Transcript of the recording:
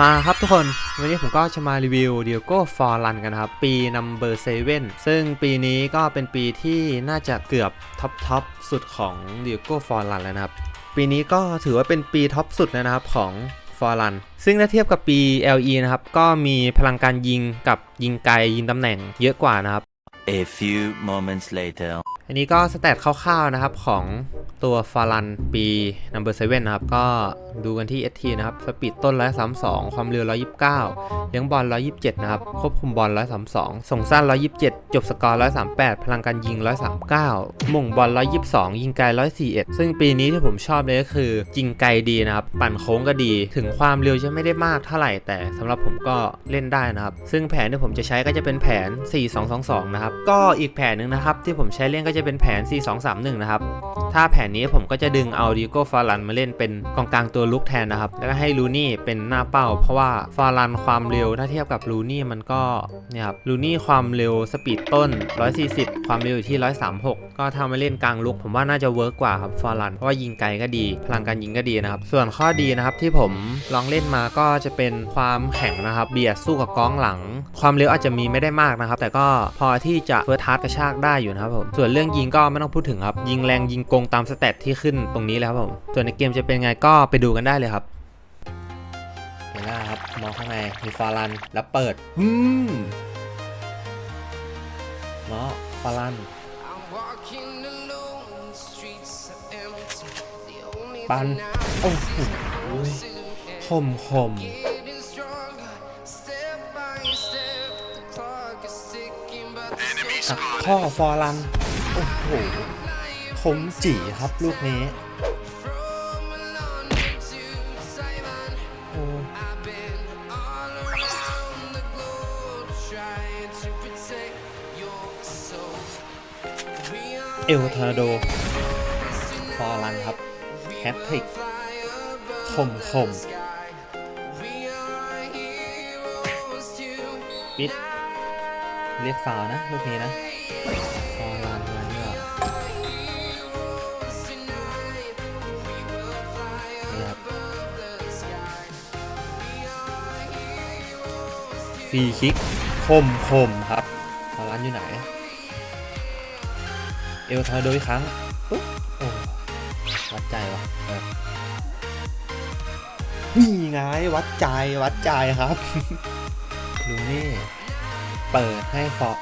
มาครับทุกคน วันนี้ผมก็จะมารีวิว d i e g o for Run กันนะครับ ปี Number 7ซึ่งปีนี้ก็เป็นปีที่น่าจะเกือบท็อปทอปสุดของ d i e g o for Run แล้วนะครับ ปีนี้ก็ถือว่าเป็นปีท็อปสุดแล้วนะครับของ for Run ซึ่งถ้าเทียบกับปี LE นะครับ ก็มีพลังการยิงกับยิงไกลยิงตำแหน่งเยอะกว่านะครับ A few moments later. อันนี้ก็สแตทคร่าวๆนะครับของตัวฟารันปี Number 7 นะครับ ก็ ดูกันที่ ST นะครับ สปีดต้น 132 ความเร็ว 129 เลี้ยงบอล 127 นะครับ ควบคุมบอล 132 ส่งสั้น 127 จบสกอร์ 138 พลังการยิง 139 มุ่งบอล 122 ยิงไกล 141 ซึ่งปีนี้ที่ผมชอบเลยก็คือยิงไกลดีนะครับ ปั่นโค้งก็ดี ถึงความเร็วจะไม่ได้มากเท่าไหร่ แต่สำหรับผมก็เล่นได้นะครับ ซึ่งแผนที่ผมจะใช้ก็จะเป็นแผน 4-2-2-2 นะครับ ก็อีกแผนหนึ่งนะครับที่ผมใช้เล่นก็จะเป็นแผน 4-2-3-1 นะครับ ถ้าแผนนี้ผมก็จะดึงเอาดิโก้ฟารันมาเล่นเป็นกองกลางตัวลุกแทนนะครับ แล้วก็ให้ลูนี่เป็นหน้าเป้า เพราะว่าฟารันความเร็วถ้าเทียบกับลูนี่มันก็เนี่ยครับลูนี่ความเร็วสปีดต้น 140 ความเร็วอยู่ที่ 136 ก็ทำมาเล่นกลางลุก ผมว่าน่าจะเวิร์กกว่าครับฟารันเพราะว่ายิงไกลก็ดี พลังการยิงก็ดีนะครับ ส่วนข้อดีนะครับที่ผมลองเล่นมาก็จะเป็นความแข็งนะครับ เบียดสู้กับกองหลัง ความเร็วอาจจะมีไม่ได้มากนะครับ แต่ก็พอที่จะเฟิร์สทัชกระชากได้อยู่นะครับผมส่วนเรื่องยิงก็ไม่ต้องพูดถึงครับยิงแรงยิงโกงตามสเตตที่ขึ้นตรงนี้แล้วครับผมส่วนในเกมจะเป็นไงก็ไปดูกันได้เลยครับเห็นแล้วครับมองข้างในมีฟารันแล้วเปิดอืมเนาะฟารัน I'm walking alone, the streets are empty. The only ปัน thing I โอ้โห silhouette คมคม getting stronger, step by step. The clock is ticking, but the ตัดข้อฟอรัน โอ้โหคมจีครับลูกนี้ เอ are ลทอร์นาโด ฟอรันครับแฮตทริกคมคม We are heroes too. ปิดเรียกฟาวล์นะ ลูกนี้นะ ฟอรัน ฟรีคิกคมคมครับฮาลันอยู่ไหน เอลทาโดยครั้งปุ๊บโอ้วัดใจวะนี่ไงวัดใจวัดใจครับลูนี่เปิดให้ฟอก